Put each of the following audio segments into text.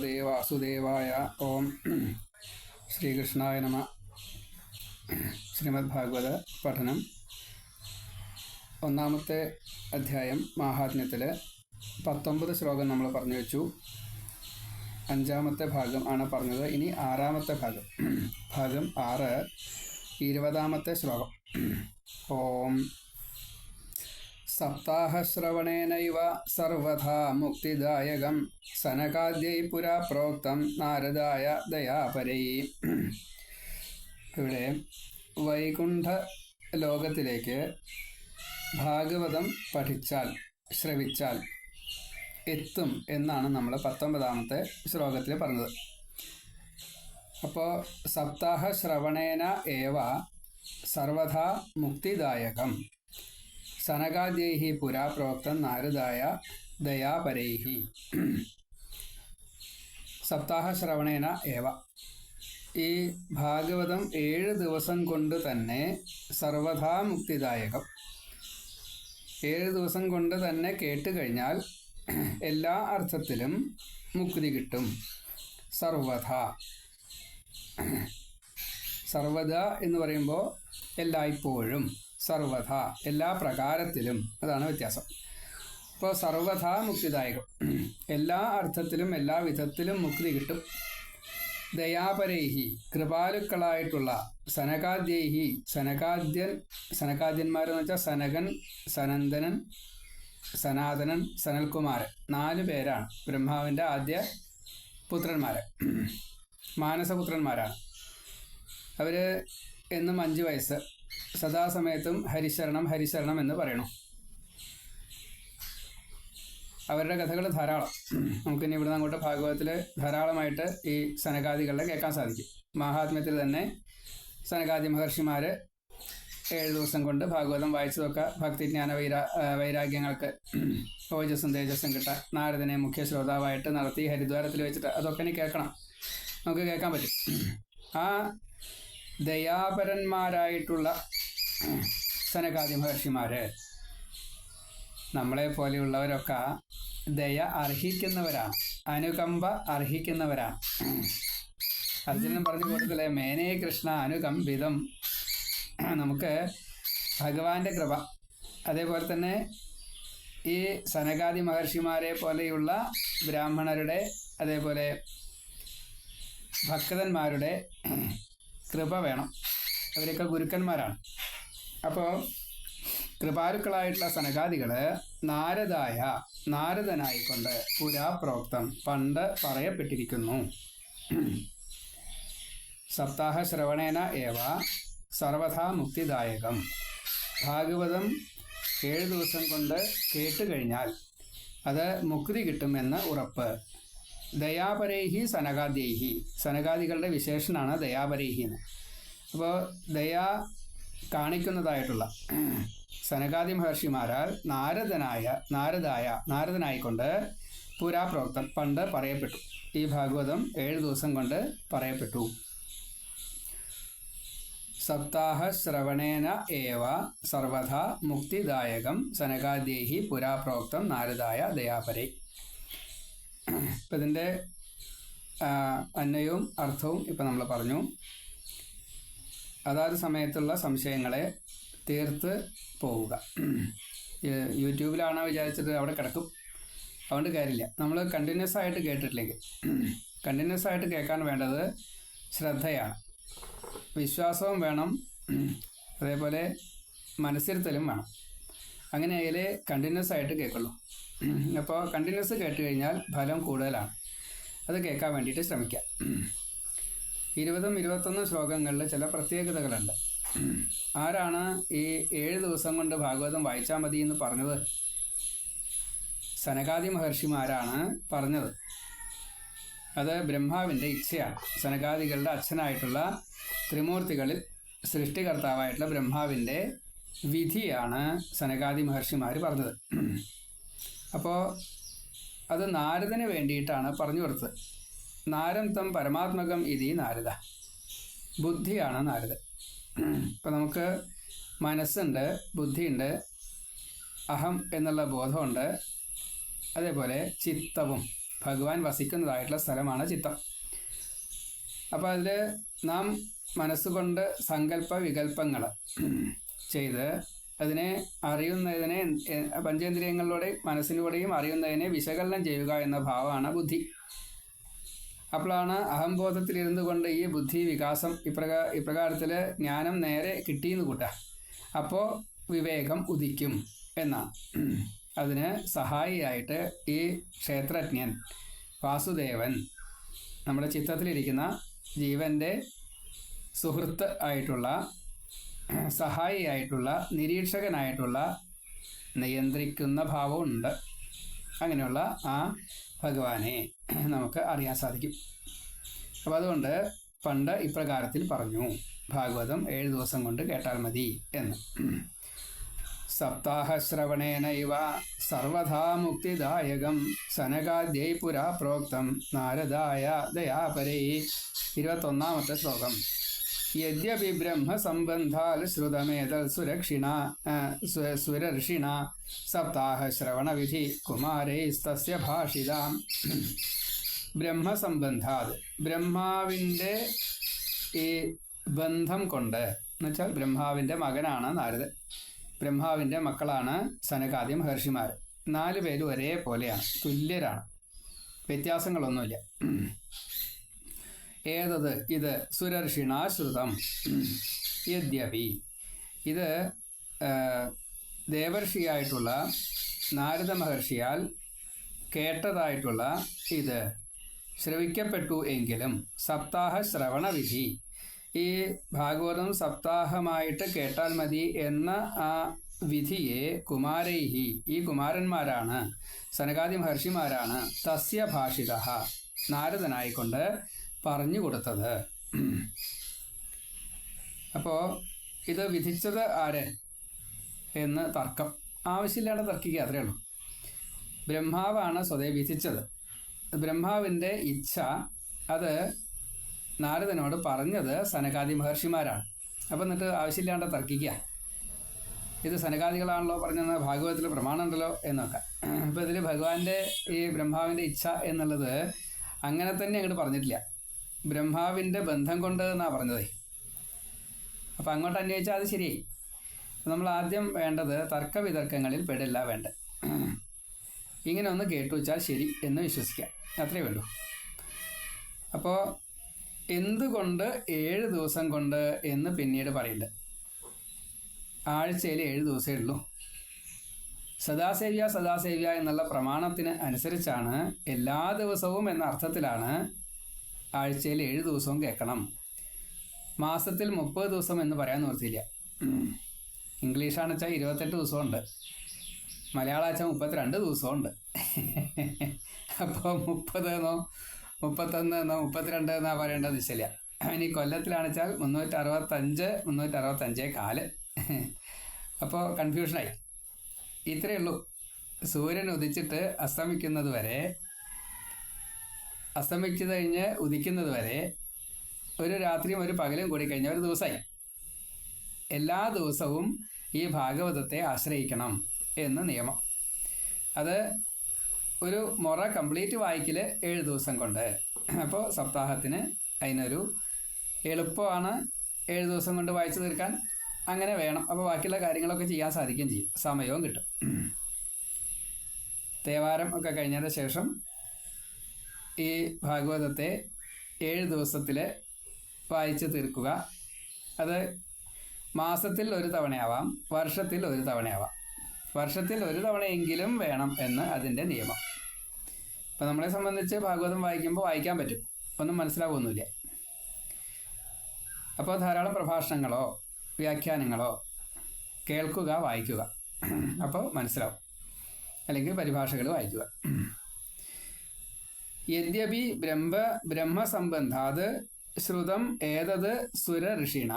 ഭഗവതേ വാസുദേവായ ഓം ശ്രീകൃഷ്ണായ നമ. ശ്രീമദ് ഭാഗവത പഠനം. ഒന്നാമത്തെ അധ്യായം മാഹാത്മ്യത്തിൽ പത്തൊമ്പത് ശ്ലോകം നമ്മൾ പറഞ്ഞു വെച്ചു. അഞ്ചാമത്തെ ഭാഗം ആണ് പറഞ്ഞത്. ഇനി ആറാമത്തെ ഭാഗം. ഭാഗം ആറ് ഇരുപതാമത്തെ ശ്ലോകം. ഓം സപ്താഹശ്രവണേനൈവ സർവഥാ മുക്തിദായകം സനകാദ്യൈ പുരാ പ്രോക്തം നാരദായ ദയാപരൈ ഇവിടെ വൈകുണ്ഠ ലോകത്തിലേക്ക് ഭാഗവതം പഠിച്ചാൽ ശ്രവിച്ചാൽ എത്തും എന്നാണ് നമ്മൾ പത്തൊമ്പതാമത്തെ ശ്ലോകത്തിൽ പറഞ്ഞത്. അപ്പോൾ സപ്താഹ ശ്രവണേന ഏവ സർവഥാ മുക്തിദായകം. സനകാദ്യൈ പുരാ പ്രോക്തം നാരദായ ദയാപരൈഹി. സപ്താഹ ശ്രവണേന ഏവ. ഈ ഭാഗവതം ഏഴ് ദിവസം കൊണ്ട് തന്നെ സർവഥാ മുക്തിദായകം. ഏഴ് ദിവസം കൊണ്ട് തന്നെ കേട്ട് കഴിഞ്ഞാൽ എല്ലാ അർത്ഥത്തിലും മുക്തി കിട്ടും. സർവഥ. സർവത എന്ന് പറയുമ്പോൾ എല്ലായ്പ്പോഴും. സർവഥ. എല്ലാ പ്രകാരത്തിലും അതാണ് വ്യത്യാസം. ഇപ്പോൾ സർവഥ മുക്തിദായകം. എല്ലാ അർത്ഥത്തിലും എല്ലാ വിധത്തിലും മുക്തി കിട്ടും. ദയാപരൈഹി കൃപാലുക്കളായിട്ടുള്ള സനകാദ്യൈഹി സനകാദ്യൻ സനകാദ്യന്മാരെന്ന് വെച്ചാൽ സനകൻ സനന്ദനൻ സനാതനൻ സനൽകുമാരൻ. നാല് പേരാണ്. ബ്രഹ്മാവിന്റെ ആദ്യ പുത്രന്മാർ മാനസപുത്രന്മാരാണ്. അവർ എന്നും അഞ്ച് വയസ്സ്. സദാസമയത്തും ഹരിശരണം ഹരിശരണം എന്ന് പറയണം. അവരുടെ കഥകൾ ധാരാളം. നമുക്കിനി ഇവിടുന്ന് അങ്ങോട്ട് ഭാഗവതത്തിൽ ധാരാളമായിട്ട് ഈ സനകാദികളുടെ കേൾക്കാൻ സാധിക്കും. മഹാത്മ്യത്തിൽ തന്നെ സനകാദി മഹർഷിമാർ ഏഴ് ദിവസം കൊണ്ട് ഭാഗവതം വായിച്ചതൊക്കെ ഭക്തിജ്ഞാന വൈരാ വൈരാഗ്യങ്ങൾക്ക് ഓജസ്സും തേജസ്സും കിട്ട നാരദനെ മുഖ്യ ശ്രോതാവായിട്ട് നടത്തി ഹരിദ്വാരത്തിൽ വെച്ചിട്ട് അതൊക്കെ ഇനി കേൾക്കണം. നമുക്ക് കേൾക്കാൻ പറ്റും. ആ ദയാപരന്മാരായിട്ടുള്ള സനകാദി മഹർഷിമാർ നമ്മളെ പോലെയുള്ളവരൊക്കെ ദയ അർഹിക്കുന്നവരാണ് അനുകമ്പ അർഹിക്കുന്നവരാണ് അർജുനൻ പറഞ്ഞു കൊടുത്തില്ലേ മേനേ കൃഷ്ണ അനുകമ്പിതം. നമുക്ക് ഭഗവാന്റെ കൃപ. അതേപോലെ തന്നെ ഈ സനകാദി മഹർഷിമാരെ പോലെയുള്ള ബ്രാഹ്മണരുടെ അതേപോലെ ഭക്തന്മാരുടെ കൃപ വേണം. അവരൊക്കെ ഗുരുക്കന്മാരാണ്. അപ്പോൾ കൃപാരുക്കളായിട്ടുള്ള സനകാദികൾ നാരദായ നാരദനായിക്കൊണ്ട് പുരാപ്രോക്തം പണ്ട് പറയപ്പെട്ടിരിക്കുന്നു. സപ്താഹ ശ്രവണേന ഏവ സർവഥാ മുക്തിദായകം. ഭാഗവതം ഏഴ് ദിവസം കൊണ്ട് കേട്ട് കഴിഞ്ഞാൽ അത് മുക്തി കിട്ടുമെന്ന് ഉറപ്പ്. ദയാപരേഹി സനകാദ്യേഹി. സനകാദികളുടെ വിശേഷനാണ് ദയാപരേഹി എന്ന് അപ്പോൾ ദയാ കാണിക്കുന്നതായിട്ടുള്ള സനകാദി മഹർഷിമാരാൽ നാരദനായ നാരദായ നാരദനായിക്കൊണ്ട് പുരാപ്രോക്തം പണ്ട് പറയപ്പെട്ടു. ഈ ഭാഗവതം ഏഴ് ദിവസം കൊണ്ട് പറയപ്പെട്ടു. സപ്താഹ ശ്രവണേന ഏവ സർവഥ മുക്തിദായകം സനകാദ്യേഹി പുരാപ്രോക്തം നാരദായ ദയാപരെ. ഇപ്പം ഇതിന്റെ അന്വയവും അർത്ഥവും ഇപ്പം നമ്മൾ പറഞ്ഞു. അതാത് സമയത്തുള്ള സംശയങ്ങളെ തീർത്ത് പോവുക. യൂട്യൂബിലാണോ വിചാരിച്ചത് അവിടെ കിടക്കും. അതുകൊണ്ട് കാര്യമില്ല. നമ്മൾ കണ്ടിന്യൂസ് ആയിട്ട് കേട്ടിട്ടില്ലെങ്കിൽ കണ്ടിന്യൂസ് ആയിട്ട് കേൾക്കാൻ വേണ്ടത് ശ്രദ്ധയാണ്. വിശ്വാസവും വേണം. അതേപോലെ മനസ്സിരുത്തലും വേണം. അങ്ങനെ അതിൽ കണ്ടിന്യൂസ് ആയിട്ട് കേൾക്കുള്ളൂ. അപ്പോൾ കണ്ടിന്യൂസ് കേട്ട് കഴിഞ്ഞാൽ ഫലം കൂടുതലാണ്. അത് കേൾക്കാൻ വേണ്ടിയിട്ട് ശ്രമിക്കാം. ഇരുപതും ഇരുപത്തൊന്നും ശ്ലോകങ്ങളിൽ ചില പ്രത്യേകതകളുണ്ട്. ആരാണ് ഈ ഏഴ് ദിവസം കൊണ്ട് ഭാഗവതം വായിച്ചാൽ മതി എന്ന് പറഞ്ഞത്? സനകാദി മഹർഷിമാരാണ് പറഞ്ഞത്. അത് ബ്രഹ്മാവിന്റെ ഇച്ഛയാണ്. സനകാദികളുടെ അച്ഛനായിട്ടുള്ള ത്രിമൂർത്തികളിൽ സൃഷ്ടികർത്താവായിട്ടുള്ള ബ്രഹ്മാവിന്റെ വിധിയാണ് സനകാദി മഹർഷിമാർ പറഞ്ഞത്. അപ്പോൾ അത് നാരദന് വേണ്ടിയിട്ടാണ് പറഞ്ഞു കൊടുത്തത്. നാരം തം പരമാത്മകം ഇതി നാരദ. ബുദ്ധിയാണ് നാരദ. ഇപ്പം നമുക്ക് മനസ്സുണ്ട് ബുദ്ധിയുണ്ട് അഹം എന്നുള്ള ബോധമുണ്ട്. അതേപോലെ ചിത്തവും. ഭഗവാൻ വസിക്കുന്നതായിട്ടുള്ള സ്ഥലമാണ് ചിത്തം. അപ്പോൾ അതിൽ നാം മനസ്സുകൊണ്ട് സങ്കല്പ വികല്പങ്ങൾ ചെയ്ത് അതിനെ അറിയുന്നതിനെ പഞ്ചേന്ദ്രിയങ്ങളിലൂടെയും പഞ്ചേന്ദ്രിയങ്ങളിലൂടെ മനസ്സിലൂടെയും അറിയുന്നതിനെ വിശകലനം ചെയ്യുക എന്ന ഭാവമാണ് ബുദ്ധി. അപ്പോഴാണ് അഹംബോധത്തിൽ ഇരുന്നു കൊണ്ട് ഈ ബുദ്ധി വികാസം ഇപ്രകാ ഇപ്രകാരത്തിൽ ജ്ഞാനം നേരെ കിട്ടിയെന്ന് കൂട്ടുക അപ്പോൾ വിവേകം ഉദിക്കും എന്നാണ് അതിന് സഹായിയായിട്ട് ഈ ക്ഷേത്രജ്ഞൻ വാസുദേവൻ നമ്മുടെ ചിത്രത്തിലിരിക്കുന്ന ജീവന്റെ സുഹൃത്ത് ആയിട്ടുള്ള സഹായിയായിട്ടുള്ള നിരീക്ഷകനായിട്ടുള്ള നിയന്ത്രിക്കുന്ന ഭാവമുണ്ട്. അങ്ങനെയുള്ള ആ ഭഗവാനെ നമുക്ക് അറിയാൻ സാധിക്കും. അപ്പം അതുകൊണ്ട് പണ്ട് ഇപ്രകാരത്തിൽ പറഞ്ഞു ഭാഗവതം ഏഴ് ദിവസം കൊണ്ട് കേട്ടാൽ മതി എന്ന്. സപ്താഹശ്രവണേന ഇവ സർവഥാ മുക്തിദായകം സനകാദ്യൈ പുരാ പ്രോക്തം നാരദായ ദയാപരൈ. ഇരുപത്തൊന്നാമത്തെ ശ്ലോകം. യദ്യപി ബ്രഹ്മസംബന്ധാൽ ശ്രുതമേതൽ സുരക്ഷിണ സുരർഷിണ സപ്താഹ ശ്രവണവിധി കുമാരൈസ്തസ്യ ഭാഷിതാം. ബ്രഹ്മസംബന്ധാത് ബ്രഹ്മാവിന്റെ ഈ ബന്ധം കൊണ്ട് എന്നുവെച്ചാൽ ബ്രഹ്മാവിന്റെ മകനാണ് നാരദ് ബ്രഹ്മാവിന്റെ മക്കളാണ് സനകാദ്യ മഹർഷിമാർ നാല് പേരും ഒരേപോലെയാണ് തുല്യരാണ്. വ്യത്യാസങ്ങളൊന്നുമില്ല. ഏതത്? ഇത് സുരർഷിണാശ്രുതം. യദ്യപി. ഇത് ദേവർഷിയായിട്ടുള്ള നാരദ മഹർഷിയാൽ കേട്ടതായിട്ടുള്ള ഇത്. ശ്രവിക്കപ്പെട്ടു എങ്കിലും സപ്താഹ ശ്രവണവിധി ഈ ഭാഗവതം സപ്താഹമായിട്ട് കേട്ടാൽ മതി എന്ന ആ വിധിയെ കുമാരൈഹി ഈ കുമാരന്മാരാണ് സനകാദി മഹർഷിമാരാണ് തസ്യ ഭാഷിത നാരദനായിക്കൊണ്ട് പറഞ്ഞു കൊടുത്തത്. അപ്പോൾ ഇത് വിധിച്ചത് ആര്? എന്ന് തർക്കം. ആവശ്യമില്ലാതെ തർക്കിക്കുക അത്രയേ ഉള്ളൂ. ബ്രഹ്മാവാണ് സ്വതേ വിധിച്ചത്. ബ്രഹ്മാവിന്റെ ഇച്ഛ അത് നാരദനോട് പറഞ്ഞത് സനകാദി മഹർഷിമാരാണ്. അപ്പം എന്നിട്ട് ആവശ്യമില്ലാണ്ട് തർക്കിക്കുക. ഇത് സനകാദികളാണല്ലോ പറഞ്ഞെന്ന് ഭാഗവതത്തിൽ പ്രമാണമുണ്ടല്ലോ എന്നൊക്കെ. അപ്പോൾ ഇതിൽ ഭഗവാന്റെ ഈ ബ്രഹ്മാവിന്റെ ഇച്ഛ എന്നുള്ളത് അങ്ങനെ തന്നെ അങ്ങോട്ട് പറഞ്ഞിട്ടില്ല. ബ്രഹ്മാവിന്റെ ബന്ധം കൊണ്ട് എന്നാണ് പറഞ്ഞതേ. അപ്പം അങ്ങോട്ട് അന്വേഷിച്ചാൽ അത് ശരിയായി. നമ്മൾ ആദ്യം വേണ്ടത് തർക്ക വിതർക്കങ്ങളിൽ പെടില്ല വേണ്ട. ഇങ്ങനെ ഒന്ന് കേട്ടു വെച്ചാൽ ശരി എന്ന് വിശ്വസിക്കാം. അത്രേ വേണ്ടൂ അപ്പോൾ എന്തുകൊണ്ട് ഏഴ് ദിവസം കൊണ്ട് എന്ന് പിന്നീട് പറയുന്നുണ്ട് ആഴ്ചയിൽ ഏഴ് ദിവസമേ ഉള്ളൂ. സദാസേവ്യ സദാസേവ്യ എന്നുള്ള പ്രമാണത്തിന് അനുസരിച്ചാണ് എല്ലാ ദിവസവും എന്ന അർത്ഥത്തിലാണ് ആഴ്ചയിൽ ഏഴ് ദിവസവും കേൾക്കണം. മാസത്തിൽ മുപ്പത് ദിവസം എന്ന് പറയാൻ നിർത്തിയില്ല ഇംഗ്ലീഷാണെന്ന് വെച്ചാൽ ഇരുപത്തെട്ട് ദിവസമുണ്ട് മലയാളം വെച്ചാൽ മുപ്പത്തിരണ്ട് ദിവസമുണ്ട് അപ്പോൾ മുപ്പത് എന്നോ മുപ്പത്തൊന്ന് എന്നോ മുപ്പത്തിരണ്ട് എന്നോ പറയേണ്ടത് നിശ്ചയില്ല ഇനി കൊല്ലത്തിലാണെച്ചാൽ മുന്നൂറ്റി അറുപത്തഞ്ച് മുന്നൂറ്റി അറുപത്തഞ്ചേ കാൽ അപ്പോൾ കൺഫ്യൂഷനായി ഇത്രയേ ഉള്ളൂ. സൂര്യൻ ഉദിച്ചിട്ട് അസ്തമിക്കുന്നത് വരെ അസ്തമിച്ചു കഴിഞ്ഞ് ഉദിക്കുന്നത് വരെ ഒരു രാത്രിയും ഒരു പകലും കൂടി കഴിഞ്ഞ ഒരു ദിവസമായി. എല്ലാ ദിവസവും ഈ ഭാഗവതത്തെ ആശ്രയിക്കണം എന്ന് നിയമം. അത് ഒരു മുറ കംപ്ലീറ്റ് വായിക്കൽ ഏഴ് ദിവസം കൊണ്ട്. അപ്പോൾ സപ്താഹത്തിന് അതിനൊരു എളുപ്പമാണ് ഏഴ് ദിവസം കൊണ്ട് വായിച്ചു തീർക്കാൻ. അങ്ങനെ വേണം. അപ്പോൾ ബാക്കിയുള്ള കാര്യങ്ങളൊക്കെ ചെയ്യാൻ സാധിക്കുകയും ചെയ്യും. സമയവും കിട്ടും. തേവാരം ഒക്കെ കഴിഞ്ഞതിന് ശേഷം ഈ ഭാഗവതത്തെ ഏഴ് ദിവസത്തിൽ വായിച്ചു തീർക്കുക. അത് മാസത്തിൽ ഒരു തവണയാവാം വർഷത്തിൽ ഒരു തവണയാവാം. വർഷത്തിൽ ഒരു തവണയെങ്കിലും വേണം എന്ന് അതിന്റെ നിയമം. അപ്പം നമ്മളെ സംബന്ധിച്ച് ഭാഗവതം വായിക്കുമ്പോൾ വായിക്കാൻ പറ്റും. ഒന്നും മനസ്സിലാവുമൊന്നുമില്ല അപ്പോൾ ധാരാളം പ്രഭാഷണങ്ങളോ വ്യാഖ്യാനങ്ങളോ കേൾക്കുക വായിക്കുക. അപ്പോൾ മനസ്സിലാവും. അല്ലെങ്കിൽ പരിഭാഷകൾ വായിക്കുക. യദ്യപി ബ്രഹ്മ ബ്രഹ്മസംബന്ധാത് ശ്രുതം ഏതത് സുര ഋഷിണ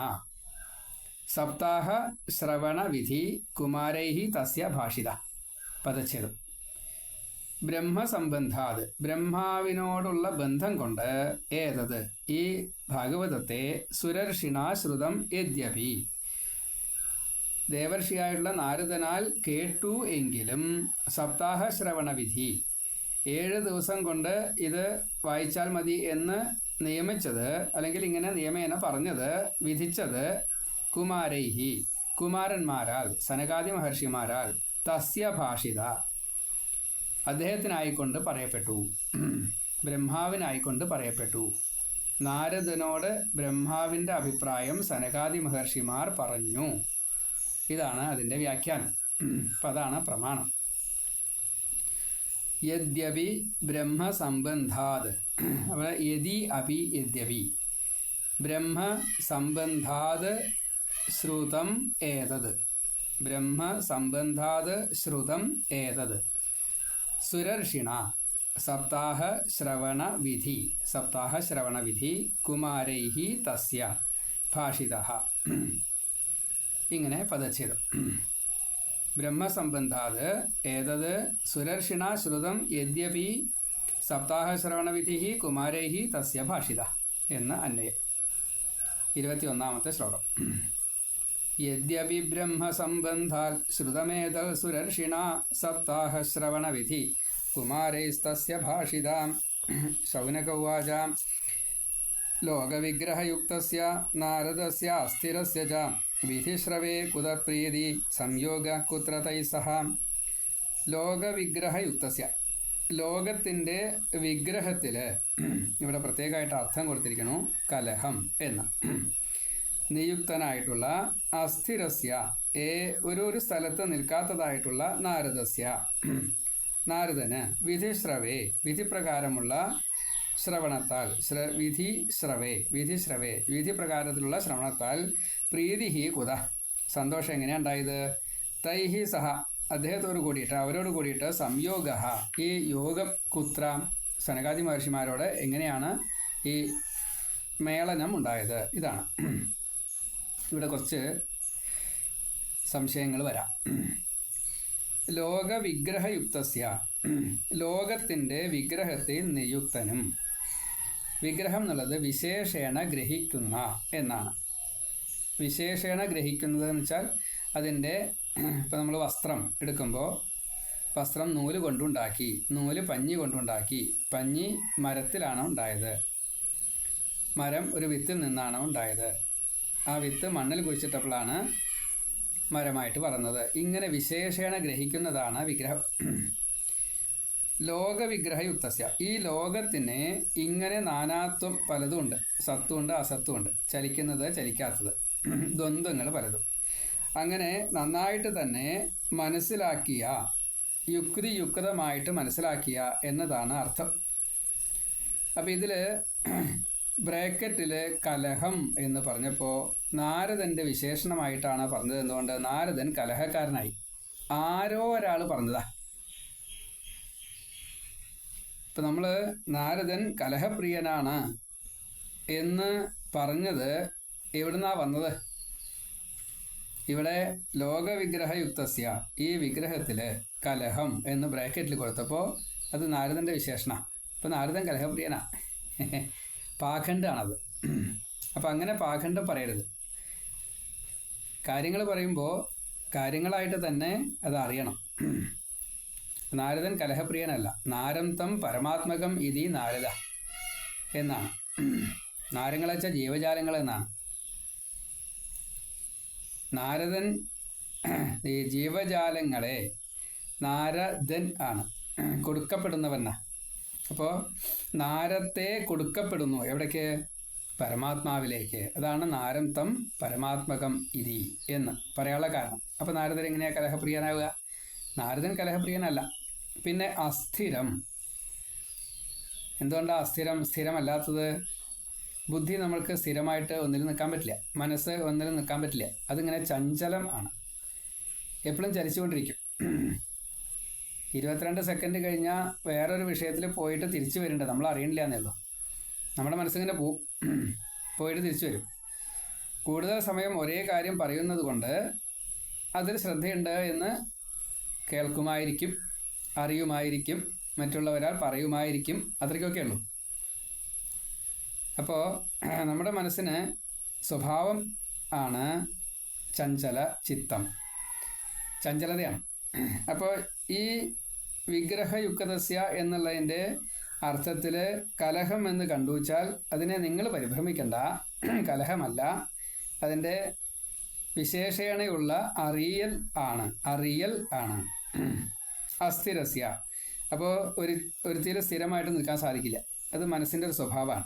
സപ്താഹ ശ്രവണ വിധി കുമാരൈ തസ്യ ഭാഷിത. പദച്ഛേദം. ബ്രഹ്മസംബന്ധാത്. ബ്രഹ്മാവിനോടുള്ള ബന്ധം കൊണ്ട് ഏതത്? ഈ ഭാഗവതത്തെ സുരർഷിണ ശ്രുതം യദ്യപി. ദേവർഷിയായുള്ള നാരദനാൽ കേട്ടു എങ്കിലും സപ്താഹ ശ്രവണ വിധി ഏഴ് ദിവസം കൊണ്ട് ഇത് വായിച്ചാൽ മതി എന്ന് നിയമിച്ചത് അല്ലെങ്കിൽ ഇങ്ങനെ നിയമേന പറഞ്ഞത് വിധിച്ചത് കുമാരൈഹി കുമാരന്മാരാൽ സനകാദി മഹർഷിമാരാൽ തസ്യ ഭാഷിത അദ്ദേഹത്തിനായിക്കൊണ്ട് പറയപ്പെട്ടു. ബ്രഹ്മാവിനായിക്കൊണ്ട് പറയപ്പെട്ടു. നാരദനോട് ബ്രഹ്മാവിന്റെ അഭിപ്രായം സനകാദി മഹർഷിമാർ പറഞ്ഞു. ഇതാണ് അതിന്റെ വ്യാഖ്യാനം. അപ്പം അതാണ് പ്രമാണം. യദ്യപി ബ്രഹ്മസംബന്ധാത് അവിടെ യതി അപി യദ്യപി. ബ്രഹ്മസംബന്ധാത് ശ്രുതം ഏതത്? ബ്രഹ്മസംബന്ധാത് ശ്രുതം ഏതത്? സുരർഷിണ സപ്താഹ ശ്രവണ വിധി. സപ്താഹ ശ്രവണ വിധി കുമാരൈः തസ്യ ഭാഷിത. ഇങ്ങനെ പദച്ഛേദം. ബ്രഹ്മസംബന്ധാത് ഏതത് സുരർഷിണ ശ്രുതം യദ്യപി സപ്താഹശ്രവണവിധി കുമാരൈ തസ്യ ഭാഷിത എന്ന് അന്വയം. ഇരുപത്തിയൊന്നാമത്തെ ശ്ലോകം. യദ്യപി ബ്രഹ്മസംബന്ധാൽ ശ്രുതമേതൽ സുരർഷിണ സപ്താഹശ്രവണവിധി കുമാരൈസ്തസ്യ ഭാഷിതാം. ശൗനകൗവാചാം ലോകവിഗ്രഹയുക്തസ്യ നാരദസ്യ അസ്ഥിരസ്യ ച വിധിശ്രവേ കുതപ്രീതി സംയോഗ കുത്ര തൈ സഹ ലോകവിഗ്രഹയുക്തസ്യ ലോകത്തിന്റെ വിഗ്രഹത്തിൽ ഇവിടെ പ്രത്യേകമായിട്ട് അർത്ഥം കൊടുത്തിരിക്കണു കലഹം എന്ന്. നിയുക്തനായിട്ടുള്ള അസ്ഥിരസ്യ ഏ ഒരു ഒരു സ്ഥലത്ത് നിൽക്കാത്തതായിട്ടുള്ള നാരദസ്യ. നാരദന് വിധിശ്രവേ വിധിപ്രകാരമുള്ള ശ്രവണത്താൽ ശ്ര വിധി ശ്രവേ വിധി ശ്രവേ വിധി പ്രകാരത്തിലുള്ള ശ്രവണത്താൽ പ്രീതി ഹി കുത. സന്തോഷം എങ്ങനെയാണ് ഉണ്ടായത്? തൈഹി സഹ അദ്ദേഹത്തോട് കൂടിയിട്ട് അവരോട് കൂടിയിട്ട് സംയോഗ ഈ യോഗം കുത്ര സനകാദി മഹർഷിമാരോട് എങ്ങനെയാണ് ഈ മേളനം ഉണ്ടായത്? ഇതാണ്. ഇവിടെ കുറച്ച് സംശയങ്ങൾ വരാം. ലോകവിഗ്രഹയുക്തസ്യ ലോകത്തിന്റെ വിഗ്രഹത്തെ നിയുക്തനും വിഗ്രഹം എന്നുള്ളത് വിശേഷേണ ഗ്രഹിക്കുന്ന എന്നാണ്. വിശേഷേണ ഗ്രഹിക്കുന്നത് എന്ന് വെച്ചാൽ അതിന്റെ ഇപ്പം നമ്മൾ വസ്ത്രം എടുക്കുമ്പോൾ വസ്ത്രം നൂൽ കൊണ്ടുണ്ടാക്കി നൂൽ പഞ്ഞി കൊണ്ടുണ്ടാക്കി പഞ്ഞി മരത്തിലാണ് ഉണ്ടായത്. മരം ഒരു വിത്തിൽ നിന്നാണ് ഉണ്ടായത്. ആ വിത്ത് മണ്ണിൽ കുഴിച്ചിട്ടപ്പോഴാണ് മരമായിട്ട് വളർന്നത് ഇങ്ങനെ വിശേഷേണ ഗ്രഹിക്കുന്നതാണ് വിഗ്രഹം. ലോകവിഗ്രഹയുക്തസ്യ. ഈ ലോകത്തിന് ഇങ്ങനെ നാനാത്വം പലതുമുണ്ട് സത്വമുണ്ട് അസത്വമുണ്ട് ചലിക്കുന്നത് ചലിക്കാത്തത്. ദ്വന്ദ്ങ്ങൾ പലതും. അങ്ങനെ നന്നായിട്ട് തന്നെ മനസ്സിലാക്കിയ യുക്തിയുക്തമായിട്ട് മനസ്സിലാക്കിയ എന്നതാണ് അർത്ഥം. അപ്പം ഇതിൽ ബ്രാക്കറ്റിൽ കലഹം എന്ന് പറഞ്ഞപ്പോൾ നാരദന്റെ വിശേഷണമായിട്ടാണ് പറഞ്ഞത് എന്തുകൊണ്ട്? നാരദൻ കലഹക്കാരനായി. ആരോ ഒരാൾ പറഞ്ഞതാ. ഇപ്പം നമ്മൾ നാരദൻ കലഹപ്രിയനാണ് എന്ന് പറഞ്ഞത് എവിടുന്നാ വന്നത്? ഇവിടെ ലോകവിഗ്രഹയുക്തസ്യ. ഈ വിഗ്രഹത്തിൽ കലഹം എന്ന് ബ്രാക്കറ്റിൽ കൊടുത്തപ്പോൾ അത് നാരദന്റെ വിശേഷണമാണ് ഇപ്പം നാരദൻ കലഹപ്രിയനാ. പാഖണ്ഡാണത്. അപ്പം അങ്ങനെ പാഖണ്ഡം പറയരുത്. കാര്യങ്ങൾ പറയുമ്പോൾ കാര്യങ്ങളായിട്ട് തന്നെ അത് അറിയണം നാരദൻ കലഹപ്രിയനല്ല. നാരം തം പരമാത്മകം ഇതി നാരദ എന്നാണ്. നാരങ്ങളച്ച ജീവജാലങ്ങൾ എന്നാണ്. നാരദൻ ഈ ജീവജാലങ്ങളെ നാരദൻ ആണ്. കൊടുക്കപ്പെടുന്നവനാ അപ്പോൾ നാരത്തെ കൊടുക്കപ്പെടുന്നു. എവിടേക്ക്? പരമാത്മാവിലേക്ക്. അതാണ് നാരം തം പരമാത്മകം ഇതി എന്ന് പറയാനുള്ള കാരണം. അപ്പോൾ നാരദൻ എങ്ങനെയാണ് കലഹപ്രിയനാവുക? നാരദൻ കലഹപ്രിയനല്ല. പിന്നെ അസ്ഥിരം. എന്തുകൊണ്ടാണ് അസ്ഥിരം? സ്ഥിരമല്ലാത്തത്? ബുദ്ധി നമ്മൾക്ക് സ്ഥിരമായിട്ട് ഒന്നിൽ നിൽക്കാൻ പറ്റില്ല. മനസ്സ് ഒന്നിൽ നിൽക്കാൻ പറ്റില്ല. അതിങ്ങനെ ചഞ്ചലം ആണ്. എപ്പോഴും ചലിച്ചുകൊണ്ടിരിക്കും. ഇരുപത്തിരണ്ട് സെക്കൻഡ് കഴിഞ്ഞാൽ വേറൊരു വിഷയത്തിൽ പോയിട്ട് തിരിച്ചു വരുന്നുണ്ട് നമ്മൾ അറിയണില്ല എന്നുള്ളൂ നമ്മുടെ മനസ്സിങ്ങനെ പോവും. പോയിട്ട് തിരിച്ചു വരും. കൂടുതൽ സമയം ഒരേ കാര്യം പറയുന്നത് കൊണ്ട് അതിൽ ശ്രദ്ധയുണ്ട് എന്ന് കേൾക്കുമായിരിക്കും. അറിയുമായിരിക്കും മറ്റുള്ളവരാൽ പറയുമായിരിക്കും അത്രയ്ക്കൊക്കെ ഉള്ളൂ. അപ്പോൾ നമ്മുടെ മനസ്സിന് സ്വഭാവം ആണ് ചഞ്ചല ചിത്തം. ചഞ്ചലതയാണ്. അപ്പോൾ ഈ വിഗ്രഹയുക്തസ്യ എന്നുള്ളതിന്റെ അർത്ഥത്തിൽ കലഹം എന്ന് കണ്ടുവച്ചാൽ അതിനെ നിങ്ങൾ പരിഭ്രമിക്കണ്ട. കലഹമല്ല. അതിന്റെ വിശേഷണയുള്ള അറിയൽ ആണ്. അറിയൽ ആണ്. അസ്ഥിരസ്യ. അപ്പോൾ ഒരു ഒരുത്തിയിൽ സ്ഥിരമായിട്ട് നിൽക്കാൻ സാധിക്കില്ല. അത് മനസ്സിന്റെ ഒരു സ്വഭാവമാണ്.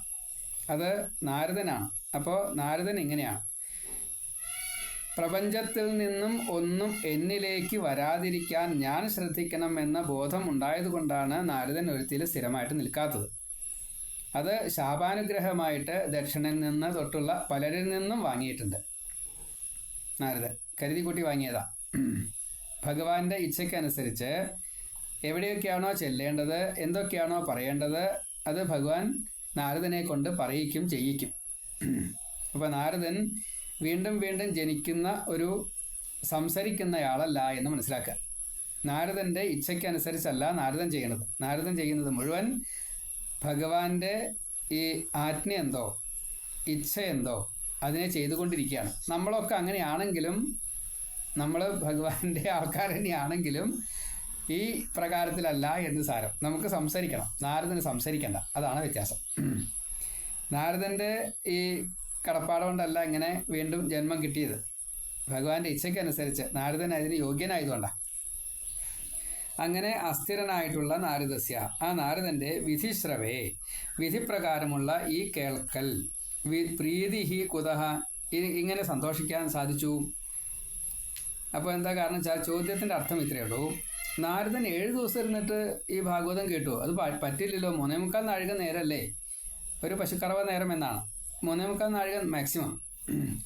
അത് നാരദനാണ്. അപ്പോൾ നാരദൻ എങ്ങനെയാണ് പ്രപഞ്ചത്തിൽ നിന്നും ഒന്നും എന്നിലേക്ക് വരാതിരിക്കാൻ ഞാൻ ശ്രദ്ധിക്കണം എന്ന ബോധം ഉണ്ടായതുകൊണ്ടാണ് നാരദൻ ഒരുത്തിയിൽ സ്ഥിരമായിട്ട് നിൽക്കാത്തത്. അത് ശാപാനുഗ്രഹമായിട്ട് ദക്ഷിണൻ നിന്ന് തൊട്ടുള്ള പലരിൽ നിന്നും വാങ്ങിയിട്ടുണ്ട്. നാരദൻ. കരുതിക്കുട്ടി വാങ്ങിയതാ. ഭഗവാന്റെ ഇച്ഛയ്ക്കനുസരിച്ച് എവിടെയൊക്കെയാണോ ചെല്ലേണ്ടത് എന്തൊക്കെയാണോ പറയേണ്ടത് അത് ഭഗവാൻ നാരദനെ കൊണ്ട് പറയിക്കും ചെയ്യിക്കും. അപ്പോൾ നാരദൻ വീണ്ടും വീണ്ടും ജനിക്കുന്ന ഒരു സംസരിക്കുന്നയാളല്ല എന്ന് മനസ്സിലാക്കുക. നാരദന്റെ ഇച്ഛയ്ക്കനുസരിച്ചല്ല നാരദൻ ചെയ്യുന്നത് നാരദൻ ചെയ്യുന്നത് മുഴുവൻ ഭഗവാന്റെ ഈ ആജ്ഞ എന്തോ ഇച്ഛ എന്തോ അതിനെ ചെയ്തുകൊണ്ടിരിക്കുകയാണ്. നമ്മളൊക്കെ അങ്ങനെയാണെങ്കിലും നമ്മൾ ഭഗവാന്റെ ആൾക്കാർ തന്നെയാണെങ്കിലും ഈ പ്രകാരത്തിലല്ല എന്ന് സാരം. നമുക്ക് സംസാരിക്കണം. നാരദന് സംസാരിക്കണ്ട. അതാണ് വ്യത്യാസം. നാരദന്റെ ഈ കടപ്പാട് കൊണ്ടല്ല ഇങ്ങനെ വീണ്ടും ജന്മം കിട്ടിയത്. ഭഗവാന്റെ ഇച്ഛയ്ക്കനുസരിച്ച് നാരദൻ അതിന് യോഗ്യനായതുകൊണ്ടാണ് അങ്ങനെ അസ്ഥിരനായിട്ടുള്ള നാരദസ്യ ആ നാരദന്റെ വിധിശ്രവേ വിധിപ്രകാരമുള്ള ഈ കേൾക്കൽ പ്രീതി ഹി കുതഹ ഇങ്ങനെ സന്തോഷിക്കാൻ സാധിച്ചു? അപ്പോൾ എന്താ കാരണം വെച്ചാൽ ചോദ്യത്തിന്റെ അർത്ഥം ഇത്രയേ ഉള്ളൂ. നാരദൻ ഏഴ് ദിവസം ഇരുന്നിട്ട് ഈ ഭാഗവതം കേട്ടു. അത് പറ്റില്ലല്ലോ മൂന്നേ മുക്കാൽ നാഴിക നേരമല്ലേ ഒരു പശുക്കറവ നേരം എന്നാണ്. മൂന്നേ മുക്കാൽ നാഴിക മാക്സിമം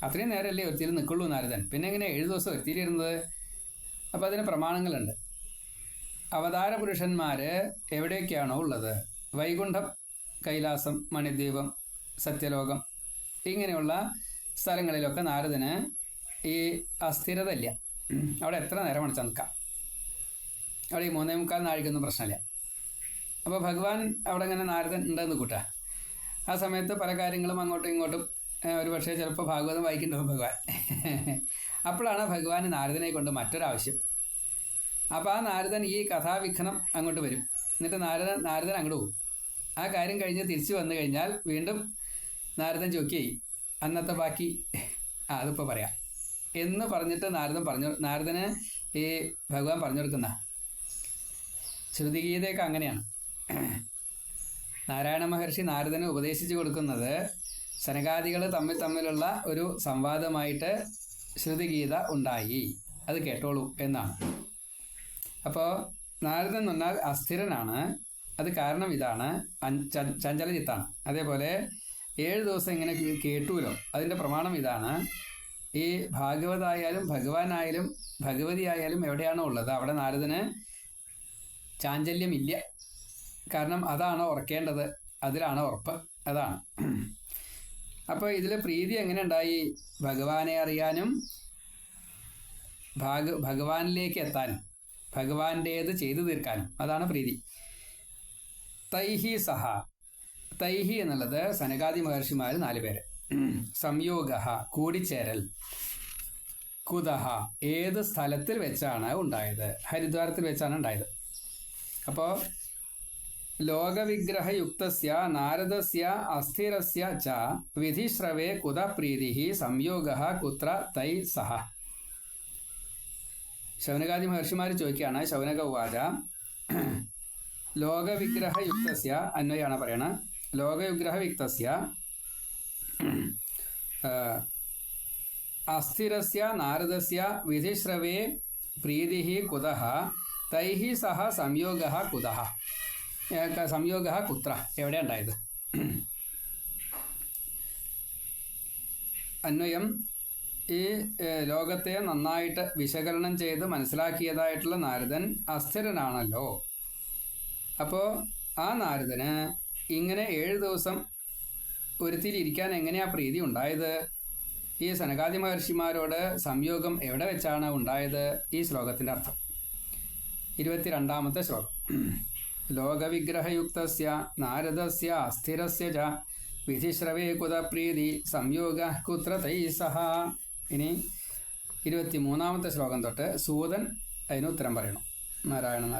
അത്രയും നേരമല്ലേ ഒരുത്തിയിൽ നിൽക്കുള്ളൂ നാരദൻ. പിന്നെ എങ്ങനെ ഏഴ് ദിവസം ഒരുത്തിരിയിരുന്നത് അപ്പോൾ അതിന് പ്രമാണങ്ങളുണ്ട്. അവതാര പുരുഷന്മാർ എവിടെയൊക്കെയാണോ ഉള്ളത്? വൈകുണ്ഠം കൈലാസം മണിദ്വീപം സത്യലോകം ഇങ്ങനെയുള്ള സ്ഥലങ്ങളിലൊക്കെ നാരദന് ഈ അസ്ഥിരത ഇല്ല അവിടെ എത്ര നേരം ചന്ത അവിടെ ഈ മൂന്നേ മുക്കാൽ നാഴികൊന്നും പ്രശ്നമില്ല. അപ്പോൾ ഭഗവാൻ അവിടെ ഇങ്ങനെ നാരദൻ ഉണ്ടെന്ന് കൂട്ടാ ആ സമയത്ത് പല കാര്യങ്ങളും അങ്ങോട്ടും ഇങ്ങോട്ടും ഒരു പക്ഷേ ചിലപ്പോൾ ഭാഗവതം വായിക്കുന്നുണ്ടാവും ഭഗവാൻ. അപ്പോഴാണ് ഭഗവാൻ നാരദനെ കൊണ്ട് മറ്റൊരാവശ്യം. അപ്പോൾ ആ നാരദൻ ഈ കഥാവിഘ്നം അങ്ങോട്ട് വരും. എന്നിട്ട് നാരദൻ നാരദൻ അങ്ങോട്ട് പോകും. ആ കാര്യം കഴിഞ്ഞ് തിരിച്ചു വന്നു കഴിഞ്ഞാൽ വീണ്ടും നാരദൻ ചോക്കി അന്നത്തെ ബാക്കി ആ അതിപ്പോൾ പറയാം. എന്ന് പറഞ്ഞിട്ട് നാരദൻ പറഞ്ഞു നാരദന് ഈ ഭഗവാൻ പറഞ്ഞു കൊടുക്കുന്ന. ശ്രുതിഗീതയൊക്കെ അങ്ങനെയാണ്. നാരായണ മഹർഷി നാരദന് ഉപദേശിച്ചു കൊടുക്കുന്നത് സനകാദികൾ തമ്മിൽ തമ്മിലുള്ള ഒരു സംവാദമായിട്ട് ശ്രുതിഗീത ഉണ്ടായി. അത് കേട്ടോളൂ എന്നാണ്. അപ്പോൾ നാരദൻ എന്ന് അസ്ഥിരനാണ്. അത് കാരണം ഇതാണ്. ചഞ്ചലചിത്താണ്. അതേപോലെ ഏഴ് ദിവസം ഇങ്ങനെ കേട്ടുവല്ലോ അതിന്റെ പ്രമാണം ഇതാണ്. ഈ ഭാഗവതായാലും ഭഗവാനായാലും ഭഗവതി ആയാലും എവിടെയാണോ ഉള്ളത്? അവിടെ നാരദന് ചാഞ്ചല്യമില്ല. കാരണം അതാണ് ഉറക്കേണ്ടത് അതിലാണ് ഉറപ്പ്. അതാണ്. അപ്പോൾ ഇതിൽ പ്രീതി എങ്ങനെ ഉണ്ടായി ഭഗവാനെ അറിയാനും ഭാഗ ഭഗവാനിലേക്ക് എത്താനും ഭഗവാന്റേത് ചെയ്തു തീർക്കാനും. അതാണ് പ്രീതി. തൈഹി സഹ. തൈഹി എന്നുള്ളത് സനകാദി മഹർഷിമാർ നാല് പേര്. സംയോഗ കൂടിച്ചേരൽ കുതഹ ഏത് സ്ഥലത്തിൽ വെച്ചാണ് ഉണ്ടായത്? ഹരിദ്വാരത്തിൽ വെച്ചാണ് ഉണ്ടായത്. അപ്പോൾ ലോകവിഗ്രഹയുക്തസ്യ നാരദസ്യ അസ്ഥിരസ്യ ച വിധിശ്രവേ കുത പ്രീതി സംയോഗ കുത്ര തൈ സഹ. ശൗനകാദി മഹർഷിമാർ ചോദിക്കുകയാണ് ശൗനക ഉവാച ലോകവിഗ്രഹയുക്തസ്യ അന്വയാണ് പറയണ ലോകവിഗ്രഹയുക്തസ്യ അസ്ഥിരസ്യ നാരദസ്യ വിധിശ്രവേ പ്രീതി കുതഃ തൈഹി സഹ സംയോഗ കുതഃ സംയോഗ കുത്ര. എവിടെ ഉണ്ടായത്? അന്വയം ഈ ലോകത്തെ നന്നായിട്ട് വിശകലനം ചെയ്ത് മനസ്സിലാക്കിയതായിട്ടുള്ള നാരദൻ അസ്ഥിരനാണല്ലോ. അപ്പോൾ ആ നാരദന് ഇങ്ങനെ ഏഴ് ദിവസം ഒരുത്തിരിക്കാൻ എങ്ങനെയാ പ്രീതി ഉണ്ടായത്? ഈ സനകാദി മഹർഷിമാരോട് സംയോഗം എവിടെ വെച്ചാണ് ഉണ്ടായത്? ഈ ശ്ലോകത്തിന്റെ അർത്ഥം. ഇരുപത്തിരണ്ടാമത്തെ ശ്ലോകം. ലോകവിഗ്രഹയുക്തസ്യ നാരദസ്യ അസ്ഥിരസ്യ ച വിധിശ്രവേ കുതപ്രീതി സംയോഗ കുത്ര തൈ സഹ. ഇനി ഇരുപത്തി മൂന്നാമത്തെ ശ്ലോകം തൊട്ട് സൂതൻ അതിന് ഉത്തരം പറയണം. നാരായണ നാരായണ.